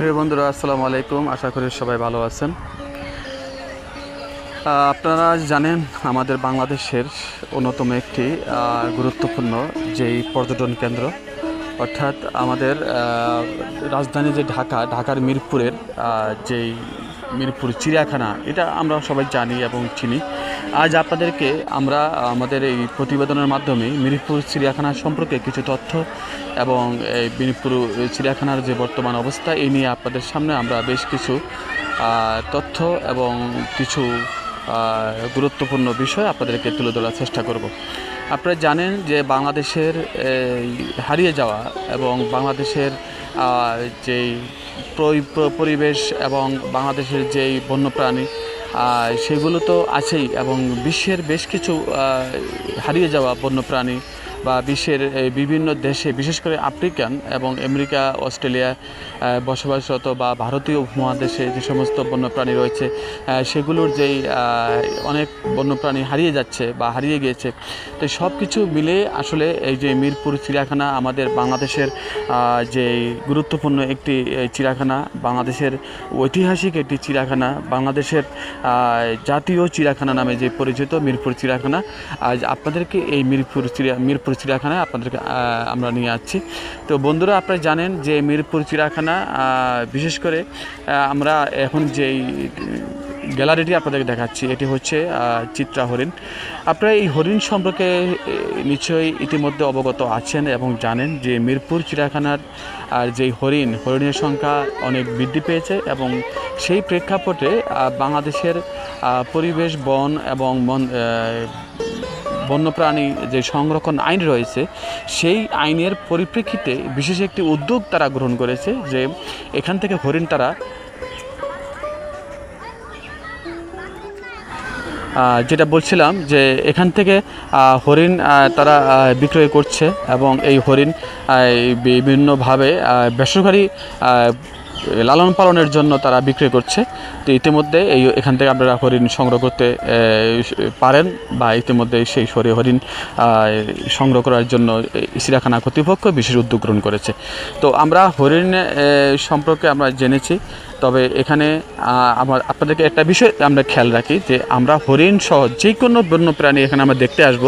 প্রিয় বন্ধুরা, আসসালামু আলাইকুম। আশা করি সবাই ভালো আছেন। আপনারা জানেন, আমাদের বাংলাদেশের অন্যতম একটি গুরুত্বপূর্ণ যেই পর্যটন কেন্দ্র, অর্থাৎ আমাদের রাজধানী যে ঢাকা, ঢাকার মিরপুরের যেই মিরপুর চিড়িয়াখানা, এটা আমরা সবাই জানি এবং চিনি। আজ আপনাদেরকে আমরা, আমাদের এই প্রতিবেদনের মাধ্যমে মিরপুর চিড়িয়াখানা সম্পর্কে কিছু তথ্য এবং এই মিরপুর চিড়িয়াখানার যে বর্তমান অবস্থা, এই নিয়ে আপনাদের সামনে আমরা বেশ কিছু তথ্য এবং কিছু গুরুত্বপূর্ণ বিষয় আপনাদেরকে তুলে ধরার চেষ্টা করব। আপনারা জানেন যে বাংলাদেশের হারিয়ে যাওয়া এবং বাংলাদেশের যেই পরিবেশ এবং বাংলাদেশের যেই বন্যপ্রাণী সেগুলো তো আছেই এবং বিশ্বের বেশ কিছু হারিয়ে যাওয়া বন্যপ্রাণী বা বিশ্বের বিভিন্ন দেশে, বিশেষ করে আফ্রিকান এবং আমেরিকা, অস্ট্রেলিয়া বসবাসরত বা ভারতীয় উপমহাদেশে যে সমস্ত বন্যপ্রাণী রয়েছে সেগুলোর যেই অনেক বন্যপ্রাণী হারিয়ে যাচ্ছে বা হারিয়ে গিয়েছে, তো সব কিছু মিলে আসলে এই যে মিরপুর চিড়িয়াখানা আমাদের বাংলাদেশের যে গুরুত্বপূর্ণ একটি চিড়িয়াখানা, বাংলাদেশের ঐতিহাসিক একটি চিড়িয়াখানা, বাংলাদেশের জাতীয় চিড়িয়াখানা নামে যে পরিচিত মিরপুর চিড়িয়াখানা, আজ আপনাদেরকে এই মিরপুর চিড়িয়া, মিরপুর চিড়িয়াখানায় আপনাদেরকে আমরা নিয়ে আসছি। তো বন্ধুরা, আপনারা জানেন যে মিরপুর চিড়িয়াখানা বিশেষ করে আমরা এখন যেই গ্যালারিটি আপনাদেরকে দেখাচ্ছি, এটি হচ্ছে চিত্রা হরিণ। আপনারা এই হরিণ সম্পর্কে নিশ্চয়ই ইতিমধ্যে অবগত আছেন এবং জানেন যে মিরপুর চিড়িয়াখানার আর যেই হরিণ, হরিণের সংখ্যা অনেক বৃদ্ধি পেয়েছে এবং সেই প্রেক্ষাপটে বাংলাদেশের পরিবেশ, বন এবং মন বন্যপ্রাণী যে সংরক্ষণ আইন রয়েছে, সেই আইনের পরিপ্রেক্ষিতে বিশেষ একটি উদ্যোগ তারা গ্রহণ করেছে যে এখান থেকে হরিণ তারা যেটা বলছিলাম যে এখান থেকে হরিণ তারা বিক্রয় করছে এবং এই হরিণ বিভিন্নভাবে বেসরকারি লালন পালনের জন্য তারা বিক্রি করছে। তো ইতিমধ্যে এই এখান থেকে আপনারা হরিণ সংগ্রহ করতে পারেন বা ইতিমধ্যে সেই সরে হরিণ সংগ্রহ করার জন্য চিড়িয়াখানা কর্তৃপক্ষ বিশেষ উদ্যোগ গ্রহণ করেছে। তো আমরা হরিণ সম্পর্কে আমরা জেনেছি। তবে এখানে আমার, আপনাদেরকে একটা বিষয় আমরা খেয়াল রাখি, যে আমরা হরিণ সহ যে কোনো বন্য প্রাণী এখানে আমরা দেখতে আসব,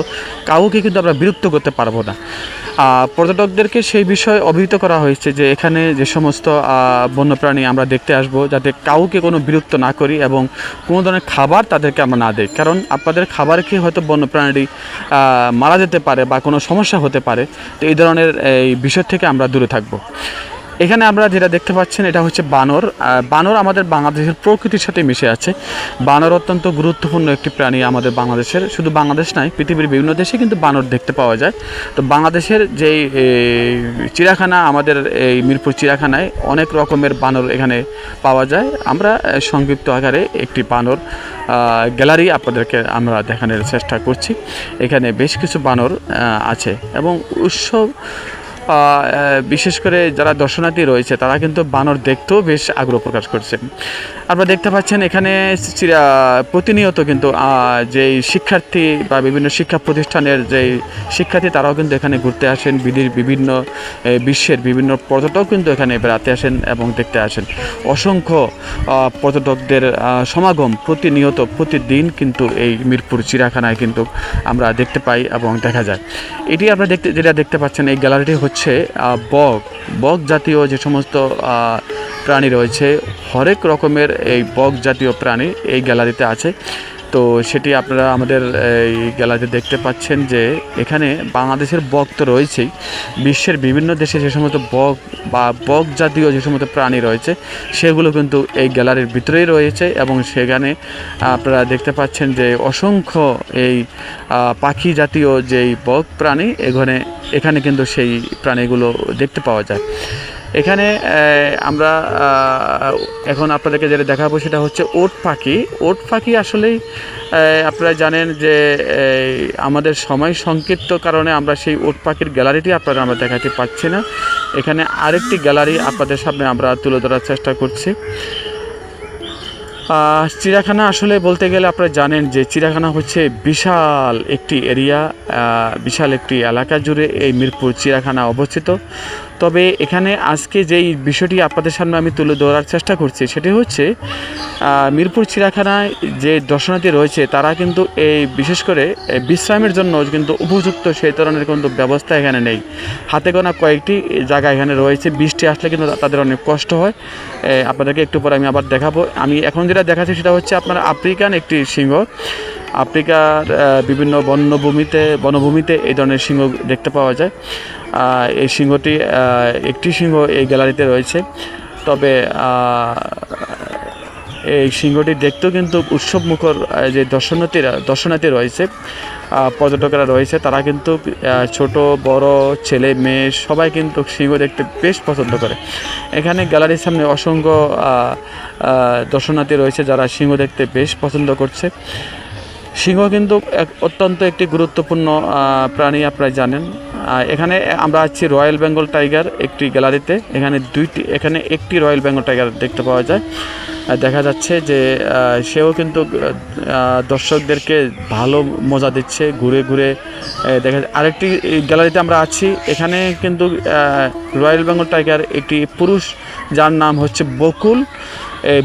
কাউকে কিন্তু আমরা বিরক্ত করতে পারব না। পর্যটকদেরকে সেই বিষয়ে অভিহিত করা হয়েছে যে এখানে যে সমস্ত বন্যপ্রাণী আমরা দেখতে আসব, যাতে কাউকে কোনো বিরক্ত না করি এবং কোনো ধরনের খাবার তাদেরকে আমরা না দিই। কারণ আপনাদের খাবার খেয়ে হয়তো বন্যপ্রাণীটি মারা যেতে পারে বা কোনো সমস্যা হতে পারে, তো এই ধরনের, এই বিষয় থেকে আমরা দূরে থাকব। এখানে আমরা যেটা দেখতে পাচ্ছেন এটা হচ্ছে বানর। বানর আমাদের বাংলাদেশের প্রকৃতির সাথে মিশে আছে। বানর অত্যন্ত গুরুত্বপূর্ণ একটি প্রাণী আমাদের বাংলাদেশের। শুধু বাংলাদেশ নয় পৃথিবীর বিভিন্ন দেশে কিন্তু বানর দেখতে পাওয়া যায়। তো বাংলাদেশের যেই এই, চিড়িয়াখানা আমাদের এই মিরপুর চিড়িয়াখানায় অনেক রকমের বানর এখানে পাওয়া যায়। আমরা সংক্ষিপ্ত আকারে একটি বানর গ্যালারি আপনাদেরকে আমরা দেখানোর চেষ্টা করছি। এখানে বেশ কিছু বানর আছে এবং উৎসব বিশেষ করে যারা দর্শনার্থী রয়েছে, তারা কিন্তু বানর দেখতেও বেশ আগ্রহ প্রকাশ করছে। আপনারা দেখতে পাচ্ছেন এখানে প্রতিনিয়ত কিন্তু যেই শিক্ষার্থী বা বিভিন্ন শিক্ষা প্রতিষ্ঠানের যেই শিক্ষার্থী, তারাও কিন্তু এখানে ঘুরতে আসেন। বিদেশ বিভিন্ন বিশ্বের বিভিন্ন পর্যটক কিন্তু এখানে বেড়াতে আসেন এবং দেখতে আসেন। অসংখ্য পর্যটকদের সমাগম প্রতিনিয়ত, প্রতিদিন কিন্তু এই মিরপুর চিড়িয়াখানায় কিন্তু আমরা দেখতে পাই এবং দেখা যায়। এটি আপনারা দেখতে, যেটা দেখতে পাচ্ছেন, এই গ্যালারিটি হচ্ছে আহ, বক বক জাতীয় যে সমস্ত প্রাণী রয়েছে হরেক রকমের এই বক জাতীয় প্রাণী এই গ্যালারিতে আছে। তো সেটি আপনারা আমাদের এই গ্যালারিতে দেখতে পাচ্ছেন যে এখানে বাংলাদেশের বক তো রয়েছেই। বিশ্বের বিভিন্ন দেশে যে সমস্ত বক বা বক জাতীয় যে সমস্ত প্রাণী রয়েছে, সেগুলো কিন্তু এই গ্যালারির ভিতরেই রয়েছে এবং সেখানে আপনারা দেখতে পাচ্ছেন যে অসংখ্য এই পাখি জাতীয় যেই বক প্রাণী এখানে এখানে কিন্তু সেই প্রাণীগুলো দেখতে পাওয়া যায়। এখানে আমরা এখন আপনাদেরকে যেটা দেখাবো সেটা হচ্ছে ওট পাখি। ওট পাখি আসলেই আপনারা জানেন যে আমাদের সময় সংক্ষিপ্ত কারণে আমরা সেই ওট পাখির গ্যালারিটি আপনারা আমরা দেখাতে পাচ্ছি না। এখানে আরেকটি গ্যালারি আপনাদের সামনে আমরা তুলে ধরার চেষ্টা করছি। চিড়িয়াখানা আসলে বলতে গেলে আপনারা জানেন যে চিড়িয়াখানা হচ্ছে বিশাল একটি এরিয়া বিশাল একটি এলাকা জুড়ে এই মিরপুর চিড়িয়াখানা অবস্থিত। তবে এখানে আজকে যেই বিষয়টি আপনাদের সামনে আমি তুলে ধরার চেষ্টা করছি, সেটি হচ্ছে মিরপুর চিড়িয়াখানায় যে দর্শনার্থী রয়েছে, তারা কিন্তু এই বিশেষ করে বিশ্রামের জন্য কিন্তু উপযুক্ত সেই ধরনের কিন্তু ব্যবস্থা এখানে নেই। হাতে গোনা কয়েকটি জায়গা এখানে রয়েছে, বৃষ্টি আসলে কিন্তু তাদের অনেক কষ্ট হয়। আপনাদেরকে একটু পরে আমি আবার দেখাবো। আমি এখন যেটা দেখাচ্ছি সেটা হচ্ছে আপনার আফ্রিকান একটি সিংহ। আফ্রিকার বিভিন্ন বন্যভূমিতে, বনভূমিতে এই ধরনের সিংহ দেখতে পাওয়া যায়। এই সিংহটি একটি সিংহ এই গ্যালারিতে রয়েছে। তবে এই সিংহটি দেখতেও কিন্তু উৎসব মুখর যে দর্শনার্থীরা, দর্শনার্থী রয়েছে পর্যটকেরা রয়েছে, তারা কিন্তু ছোট, বড়, ছেলে, মেয়ে, সবাই কিন্তু সিংহ দেখতে বেশ পছন্দ করে। এখানে গ্যালারির সামনে অসংখ্য দর্শনার্থী রয়েছে যারা সিংহ দেখতে বেশ পছন্দ করছে। সিংহ কিন্তু এক অত্যন্ত একটি গুরুত্বপূর্ণ প্রাণী আপনারা জানেন। এখানে আমরা আছি রয়্যাল বেঙ্গল টাইগার একটি গ্যালারিতে। এখানে দুইটি, এখানে একটি রয়্যাল বেঙ্গল টাইগার দেখতে পাওয়া যায়। দেখা যাচ্ছে যে সেও কিন্তু দর্শকদেরকে ভালো মজা দিচ্ছে, ঘুরে ঘুরে দেখা আরেকটি গ্যালারিতে আমরা আছি, এখানে কিন্তু রয়্যাল বেঙ্গল টাইগার একটি পুরুষ, যার নাম হচ্ছে বকুল।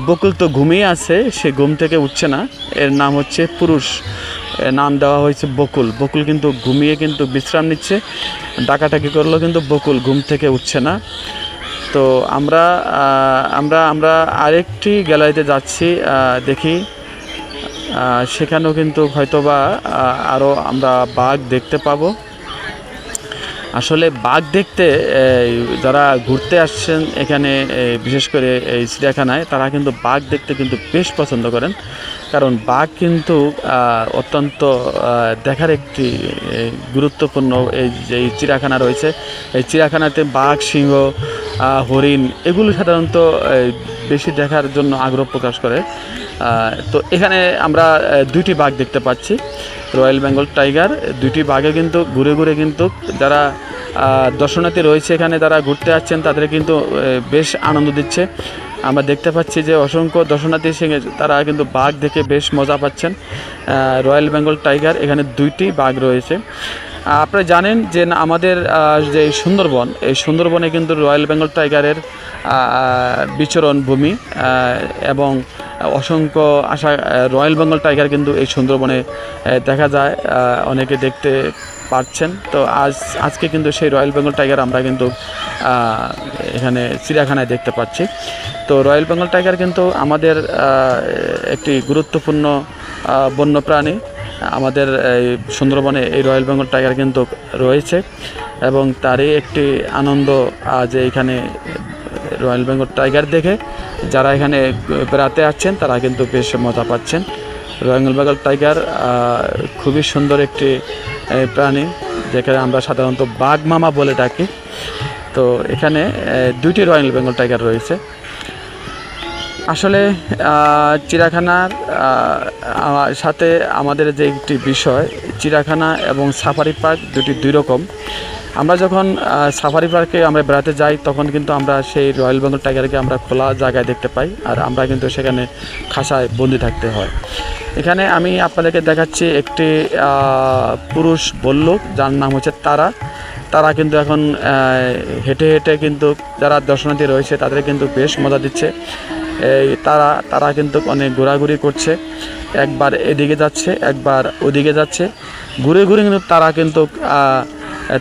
বকুল তো ঘুমিয়ে আছে, সে ঘুম থেকে উঠছে না। এর নাম হচ্ছে পুরুষ। নাম দেওয়া হয়েছে বকুল। বকুল কিন্তু ঘুমিয়ে কিন্তু বিশ্রাম নিচ্ছে। ডাকাটাকি করলেও কিন্তু বকুল ঘুম থেকে উঠছে না। তো আমরা আমরা আমরা আরেকটি গ্যালারিতে যাচ্ছি দেখি। সেখানেও কিন্তু হয়তোবা আরও আমরা বাঘ দেখতে পাবো। আসলে বাঘ দেখতে যারা ঘুরতে আসছেন এখানে বিশেষ করে এই চিড়িয়াখানায়, তারা কিন্তু বাঘ দেখতে কিন্তু বেশ পছন্দ করেন। কারণ বাঘ কিন্তু অত্যন্ত দেখার একটি গুরুত্বপূর্ণ এই যে এই চিড়িয়াখানা রয়েছে। এই চিড়িয়াখানাতে বাঘ, সিংহ হরিণ এগুলো সাধারণত বেশি দেখার জন্য আগ্রহ প্রকাশ করে। তো এখানে আমরা দুইটি বাঘ দেখতে পাচ্ছি। রয়্যাল বেঙ্গল টাইগার, দুইটি বাঘে কিন্তু ঘুরে ঘুরে কিন্তু যারা দর্শনার্থী রয়েছে এখানে তারা ঘুরতে আসছেন, তাদের কিন্তু বেশ আনন্দ দিচ্ছে। আমরা দেখতে পাচ্ছি যে অসংখ্য দর্শনার্থী সঙ্গে তারা কিন্তু বাঘ দেখে বেশ মজা পাচ্ছেন। রয়্যাল বেঙ্গল টাইগার, এখানে দুইটি বাঘ রয়েছে। আপনারা জানেন যে আমাদের যে সুন্দরবন, এই সুন্দরবনে কিন্তু রয়্যাল বেঙ্গল টাইগারের বিচরণ ভূমি এবং অসংখ্য আশা রয়্যাল বেঙ্গল টাইগার কিন্তু এই সুন্দরবনে দেখা যায়। অনেকে দেখতে পাচ্ছেন তো আজ, আজকে কিন্তু সেই রয়্যাল বেঙ্গল টাইগার আমরা কিন্তু এখানে চিড়িয়াখানায় দেখতে পাচ্ছি। তো রয়্যাল বেঙ্গল টাইগার কিন্তু আমাদের একটি গুরুত্বপূর্ণ বন্যপ্রাণী। আমাদের এই সুন্দরবনে এই রয়্যাল বেঙ্গল টাইগার কিন্তু রয়েছে এবং তারই একটি আনন্দ আজ এখানে রয়্যাল বেঙ্গল টাইগার দেখে। যারা এখানে বেড়াতে আসছেন তারা কিন্তু বেশ মজা পাচ্ছেন। রয়্যাল বেঙ্গল টাইগার খুবই সুন্দর একটি প্রাণী যেখানে আমরা সাধারণত বাঘ মামা বলে ডাকি। তো এখানে দুইটি রয়্যাল বেঙ্গল টাইগার রয়েছে। আসলে আহ, সাথে আমাদের যে একটি বিষয় চিড়িয়াখানা এবং সাফারি পার্ক দুটি দুই রকম। আমরা যখন সাফারি পার্কে আমরা বেড়াতে যাই, তখন কিন্তু আমরা সেই রয়্যাল বেঙ্গল টাইগারকে আমরা খোলা জায়গায় দেখতে পাই আর আমরা কিন্তু সেখানে খাসায় বন্দি থাকতে হয়। এখানে আমি আপনাদেরকে দেখাচ্ছি একটি পুরুষ বল্লুক যার নাম হচ্ছে তারা। তারা কিন্তু এখন হেঁটে হেঁটে কিন্তু যারা দর্শনার্থী রয়েছে, তাদের কিন্তু বেশ মজা দিচ্ছে। এই তারা তারা কিন্তু অনেক ঘোরাঘুরি করছে। একবার এদিকে যাচ্ছে, একবার ওদিকে যাচ্ছে। ঘুরে ঘুরে কিন্তু তারা কিন্তু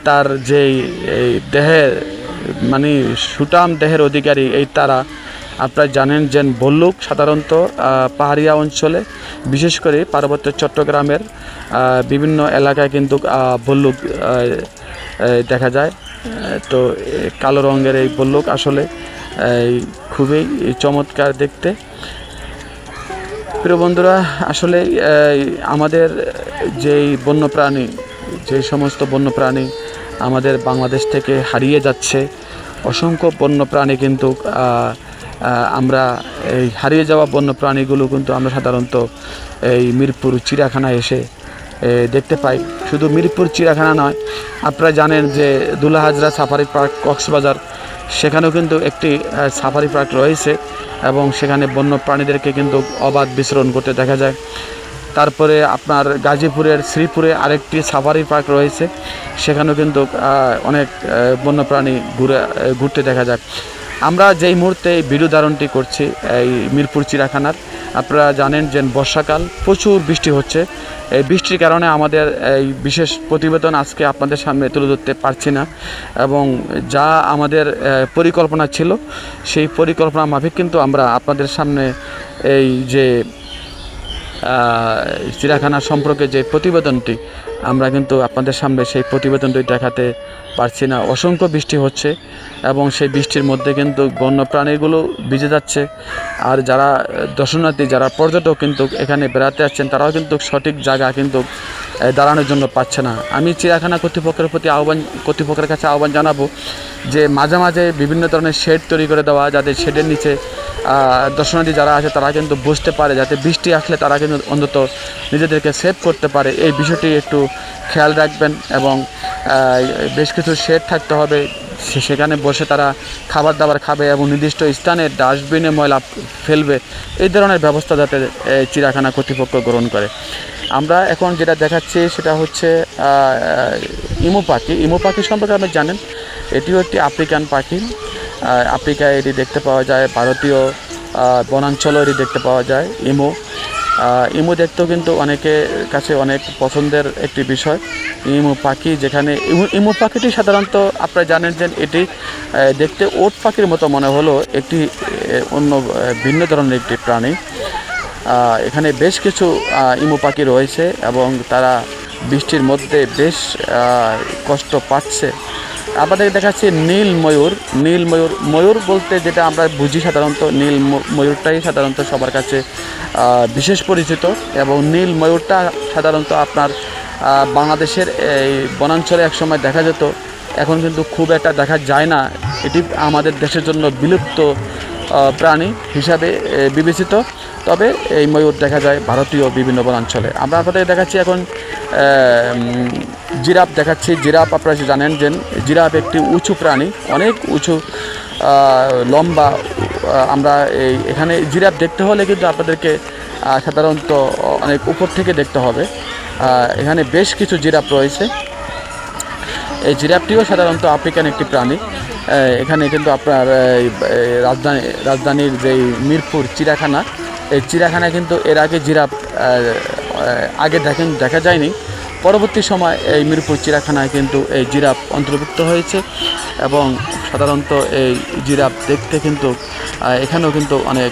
তার যেই, এই দেহের মানে সুটাম দেহের অধিকারী এই তারা, আপনারা জানেন যে বল্লুক সাধারণত পাহাড়িয়া অঞ্চলে, বিশেষ করে পার্বত্য চট্টগ্রামের বিভিন্ন এলাকায় কিন্তু বল্লুক দেখা যায়। তো কালো রঙের এই বল্লুক আসলে খুবই চমৎকার দেখতে। প্রিয় বন্ধুরা, আসলে আমাদের যেই বন্যপ্রাণী যে সমস্ত বন্যপ্রাণী আমাদের বাংলাদেশ থেকে হারিয়ে যাচ্ছে, অসংখ্য বন্যপ্রাণী কিন্তু আমরা এই হারিয়ে যাওয়া বন্যপ্রাণীগুলো কিন্তু আমরা সাধারণত এই মিরপুর চিড়িয়াখানায় এসে দেখতে পাই। শুধু মিরপুর চিড়িয়াখানা নয়, আপনারা জানেন যে দুলাহাজরা সাফারি পার্ক, কক্সবাজার, সেখানেও কিন্তু একটি সাফারি পার্ক রয়েছে এবং সেখানে বন্য প্রাণীদেরকে কিন্তু অবাধ বিচরণ করতে দেখা যায়। তারপরে আপনার গাজীপুরের শ্রীপুরে আরেকটি সাফারি পার্ক রয়েছে। সেখানেও কিন্তু অনেক বন্যপ্রাণী ঘুরে ঘুরতে দেখা যায়। আমরা যেই মুহূর্তে এই ভিডিও ধারণটি করছি, এই মিরপুর চিড়াখানার আপনারা জানেন যে বর্ষাকাল, প্রচুর বৃষ্টি হচ্ছে। এই বৃষ্টির কারণে আমাদের এই বিশেষ প্রতিবেদন আজকে আপনাদের সামনে তুলে ধরতে পারছি না এবং যা আমাদের পরিকল্পনা ছিল, সেই পরিকল্পনা মাফিক কিন্তু আমরা আপনাদের সামনে এই যে চিড়িয়াখানা সম্পর্কে যে প্রতিবেদনটি, আমরা কিন্তু আপনাদের সামনে সেই প্রতিবেদনটি দেখাতে পারছি না। অসংখ্য বৃষ্টি হচ্ছে এবং সেই বৃষ্টির মধ্যে কিন্তু বন্য প্রাণীগুলো ভিজে যাচ্ছে। আর যারা দর্শনার্থী, যারা পর্যটক কিন্তু এখানে বেড়াতে আসছেন, তারাও কিন্তু সঠিক জায়গা কিন্তু দাঁড়ানোর জন্য পাচ্ছে না। আমি চিড়িয়াখানা কর্তৃপক্ষের প্রতি আহ্বান, কর্তৃপক্ষের কাছে আহ্বান জানাব যে মাঝে মাঝে বিভিন্ন ধরনের শেড তৈরি করে দেওয়া, যাতে শেডের নিচে দর্শনার্থী যারা আছে তারা কিন্তু বুঝতে পারে, যাতে বৃষ্টি আসলে তারা কিন্তু অন্তত নিজেদেরকে সেভ করতে পারে। এই বিষয়টি একটু খেয়াল রাখবেন এবং বেশ কিছু শেড থাকতে হবে। সেখানে বসে তারা খাবার দাবার খাবে এবং নির্দিষ্ট স্থানে ডাস্টবিনে ময়লা ফেলবে। এই ধরনের ব্যবস্থা যাতে এই চিড়িয়াখানা কর্তৃপক্ষ গ্রহণ করে। আমরা এখন যেটা দেখাচ্ছি সেটা হচ্ছে ইমু পাখি। ইমো পাখি সম্পর্কে আপনি জানেন, এটিও একটি আফ্রিকান পাখি। আফ্রিকায় এটি দেখতে পাওয়া যায়, ভারতীয় বনাঞ্চলও এটি দেখতে পাওয়া যায়, ইমো। ইমো দেখতেও কিন্তু অনেকের কাছে অনেক পছন্দের একটি বিষয়। ইমো পাখি যেখানে, ইমু পাখিটি সাধারণত আপনারা জানেন যে এটি দেখতে ওট পাখির মতো মনে হলো একটি অন্য ভিন্ন ধরনের একটি প্রাণী। এখানে বেশ কিছু ইমু পাখি রয়েছে এবং তারা বৃষ্টির মধ্যে বেশ কষ্ট পাচ্ছে। আমাদের দেখাচ্ছি নীল ময়ূর। নীল ময়ূর ময়ূর বলতে যেটা আমরা বুঝি সাধারণত, নীল ময়ূরটাই সাধারণত সবার কাছে বিশেষ পরিচিত। এবং নীল ময়ূরটা সাধারণত আপনার বাংলাদেশের এই বনাঞ্চলে একসময় দেখা যেত। এখন কিন্তু খুব একটা দেখা যায় না। এটি আমাদের দেশের জন্য বিলুপ্ত প্রাণী হিসাবে বিবেচিত। তবে এই ময়ূর দেখা যায় ভারতীয় বিভিন্ন বনাঞ্চলে। আমরা আপনাদের দেখাচ্ছি এখন জিরাফ দেখাচ্ছি। জিরাফ আপনারা জানেন যে জিরাফ একটি উঁচু প্রাণী, অনেক উঁচু লম্বা আমরা এই এখানে জিরাফ দেখতে হলে কিন্তু আপনাদেরকে সাধারণত অনেক উপর থেকে দেখতে হবে। এখানে বেশ কিছু জিরাফ রয়েছে। এই জিরাফটিও সাধারণত আফ্রিকান একটি প্রাণী। এখানে কিন্তু আপনার রাজধানী, রাজধানীর যেই মিরপুর চিড়াখানা এই চিড়াখানায় কিন্তু এর আগে জিরাফ আগে দেখেন, দেখা যায়নি। পরবর্তী সময় এই মিরপুর চিড়াখানায় কিন্তু এই জিরাফ অন্তর্ভুক্ত হয়েছে এবং সাধারণত এই জিরাফ দেখতে কিন্তু এখানেও কিন্তু অনেক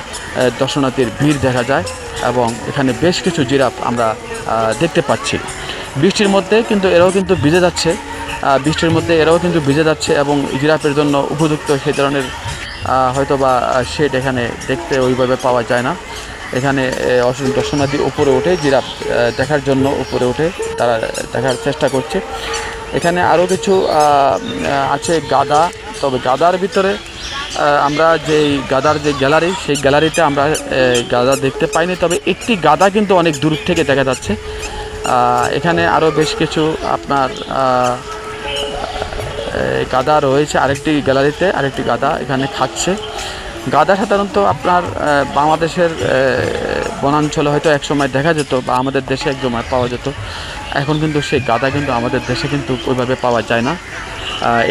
দর্শনার্থীর ভিড় দেখা যায় এবং এখানে বেশ কিছু জিরাফ আমরা দেখতে পাচ্ছি। বৃষ্টির মধ্যে কিন্তু এরাও কিন্তু ভিজে যাচ্ছে বৃষ্টির মধ্যে এরাও কিন্তু ভিজে যাচ্ছে এবং জিরাফের জন্য উপযুক্ত সেই ধরনের হয়তো বা শেড এখানে দেখতে ওইভাবে পাওয়া যায় না। এখানে দর্শনার্থী উপরে ওঠে জিরাফ দেখার জন্য উপরে ওঠে তারা দেখার চেষ্টা করছে। এখানে আরও কিছু আছে গাদা। তবে গাদার ভিতরে আমরা যেই গাদার যে গ্যালারি, সেই গ্যালারিতে আমরা গাদা দেখতে পাইনি। তবে একটি গাদা কিন্তু অনেক দূর থেকে দেখা যাচ্ছে। এখানে আরও বেশ কিছু আপনার গাদা রয়েছে আরেকটি গ্যালারিতে, আরেকটি গাদা এখানে খাচ্ছে গাদা সাধারণত আপনার বাংলাদেশের বনাঞ্চলে হয়তো একসময় দেখা যেত বা আমাদের দেশে এক সময় পাওয়া যেত। এখন কিন্তু সেই গাদা কিন্তু আমাদের দেশে কিন্তু ওইভাবে পাওয়া যায় না।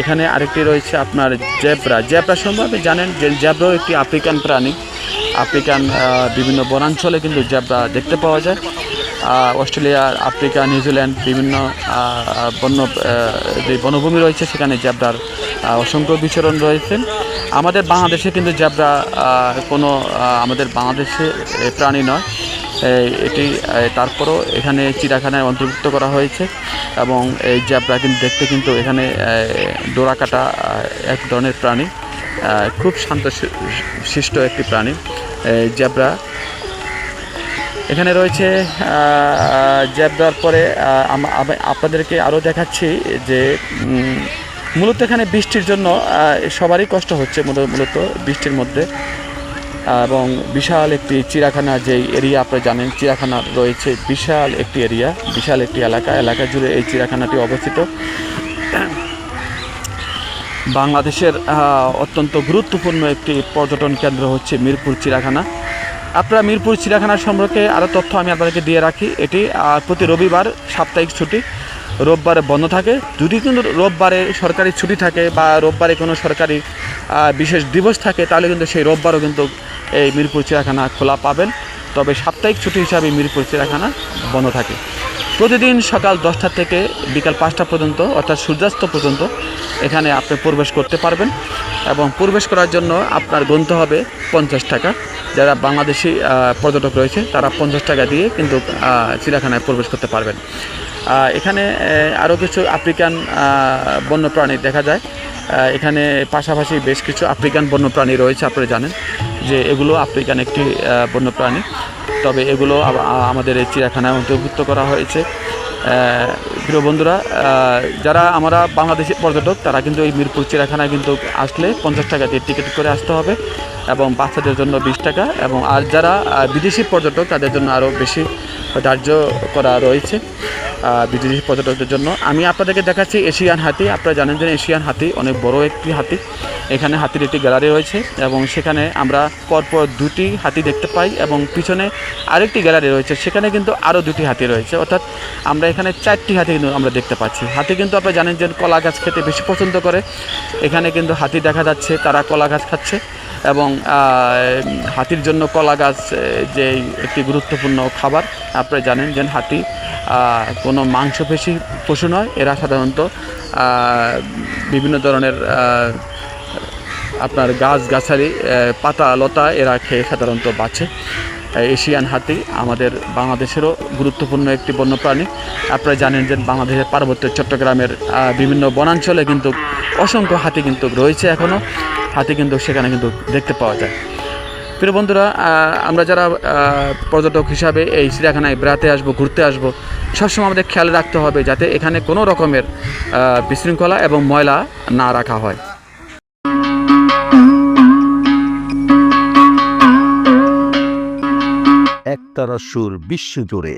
এখানে আরেকটি রয়েছে আপনার জেব্রা। জেব্রা সম্পর্কে জানেন যে জেব্রাও একটি আফ্রিকান প্রাণী। আফ্রিকান বিভিন্ন বনাঞ্চলে কিন্তু জেব্রা দেখতে পাওয়া যায়। অস্ট্রেলিয়া আফ্রিকা নিউজিল্যান্ড বিভিন্ন বন্য যে বনভূমি রয়েছে সেখানে জ্যাবরার অসংখ্য বিচরণ রয়েছে। আমাদের বাংলাদেশে কিন্তু জ্যাবরা কোনো আমাদের বাংলাদেশে প্রাণী নয়। এটি তারপরও এখানে চিড়াখানায় অন্তর্ভুক্ত করা হয়েছে এবং এই জ্যাবরা কিন্তু দেখতে কিন্তু এখানে আহ, ডোরা কাটা এক ধরনের প্রাণী। খুব শান্ত শিষ্ট একটি প্রাণী। জ্যাবরা এখানে রয়েছে পরে আহ, আম- আমি আপনাদেরকে আরও দেখাচ্ছি যে মূলত এখানে বৃষ্টির জন্য সবারই কষ্ট হচ্ছে মূলত বৃষ্টির মধ্যে। এবং বিশাল একটি চিড়াখানা যেই এরিয়া আপনারা জানেন চিড়াখানা রয়েছে বিশাল একটি এরিয়া বিশাল একটি এলাকা। এলাকা জুড়ে এই চিড়াখানাটি অবস্থিত। বাংলাদেশের অত্যন্ত গুরুত্বপূর্ণ একটি পর্যটন কেন্দ্র হচ্ছে মিরপুর চিড়াখানা আপনারা মিরপুর চিড়িয়াখানার সম্পর্কে আরও তথ্য আমি আপনাদেরকে দিয়ে রাখি। এটি প্রতি রবিবার সাপ্তাহিক ছুটি। রোববারে বন্ধ থাকে। যদি কিন্তু রোববারে সরকারি ছুটি থাকে বা রোববারে কোনো সরকারি বিশেষ দিবস থাকে, তাহলে কিন্তু সেই রোববারও কিন্তু এই মিরপুর চিড়িয়াখানা খোলা পাবেন। তবে সাপ্তাহিক ছুটি হিসাবে মিরপুর চিড়িয়াখানা বন্ধ থাকে। প্রতিদিন সকাল দশটা থেকে বিকাল পাঁচটা পর্যন্ত, অর্থাৎ সূর্যাস্ত পর্যন্ত, এখানে আপনি প্রবেশ করতে পারবেন। এবং প্রবেশ করার জন্য আপনার গুনতে হবে পঞ্চাশ টাকা। যারা বাংলাদেশি পর্যটক রয়েছে, তারা পঞ্চাশ টাকা দিয়ে কিন্তু চিড়িয়াখানায় প্রবেশ করতে পারবেন। এখানে আরও কিছু আফ্রিকান বন্যপ্রাণী দেখা যায়। এখানে পাশাপাশি বেশ কিছু আফ্রিকান বন্যপ্রাণী রয়েছে, আপনারা জানেন যে এগুলো আফ্রিকান একটি বন্যপ্রাণী। তবে এগুলো আমাদের এই চিড়িয়াখানায় অন্তর্ভুক্ত করা হয়েছে। প্রিয় বন্ধুরা যারা আমরা বাংলাদেশি পর্যটক, তারা কিন্তু এই মিরপুর চিড়িয়াখানায় কিন্তু আসলে পঞ্চাশ টাকা দিয়ে টিকিট করে আসতে হবে এবং বাচ্চাদের জন্য বিশ টাকা এবং আর যারা বিদেশি পর্যটক, তাদের জন্য আরও বেশি ধার্য করা রয়েছে বিদেশি পর্যটকদের জন্য। আমি আপনাদেরকে দেখাচ্ছি এশিয়ান হাতি। আপনারা জানেন যে এশিয়ান হাতি অনেক বড় একটি হাতি। এখানে হাতির একটি গ্যালারি রয়েছে এবং সেখানে আমরা পরপর দুটি হাতি দেখতে পাই এবং পিছনে আরেকটি গ্যালারি রয়েছে। সেখানে কিন্তু আরও দুটি হাতি রয়েছে। অর্থাৎ আমরা এখানে চারটি হাতি কিন্তু আমরা দেখতে পাচ্ছি। হাতি কিন্তু আপনি জানেন যে কলা গাছ খেতে বেশি পছন্দ করে। এখানে কিন্তু হাতি দেখা যাচ্ছে, তারা কলা গাছ খাচ্ছে এবং হাতির জন্য কলা গাছ যে একটি গুরুত্বপূর্ণ খাবার। আপনি জানেন যে হাতি কোনো মাংসপেশী পশু নয়, এরা সাধারণত বিভিন্ন ধরনের আপনার গাছ গাছালি আহ, পাতা লতা এরা খেয়ে সাধারণত বাঁচে। এশিয়ান হাতি আমাদের বাংলাদেশেরও গুরুত্বপূর্ণ একটি বন্যপ্রাণী। আপনারা জানেন যে বাংলাদেশের পার্বত্য চট্টগ্রামের বিভিন্ন বনাঞ্চলে কিন্তু অসংখ্য হাতি কিন্তু রয়েছে এখনও হাতি কিন্তু সেখানে কিন্তু দেখতে পাওয়া যায়। প্রিয় বন্ধুরা আমরা যারা পর্যটক হিসাবে এই চিড়িয়াখানায় বেড়াতে আসব ঘুরতে আসব সবসময় আমাদের খেয়াল রাখতে হবে যাতে এখানে কোনো রকমের বিশৃঙ্খলা এবং ময়লা না রাখা হয়। একতারা সুর বিশ্বজুড়ে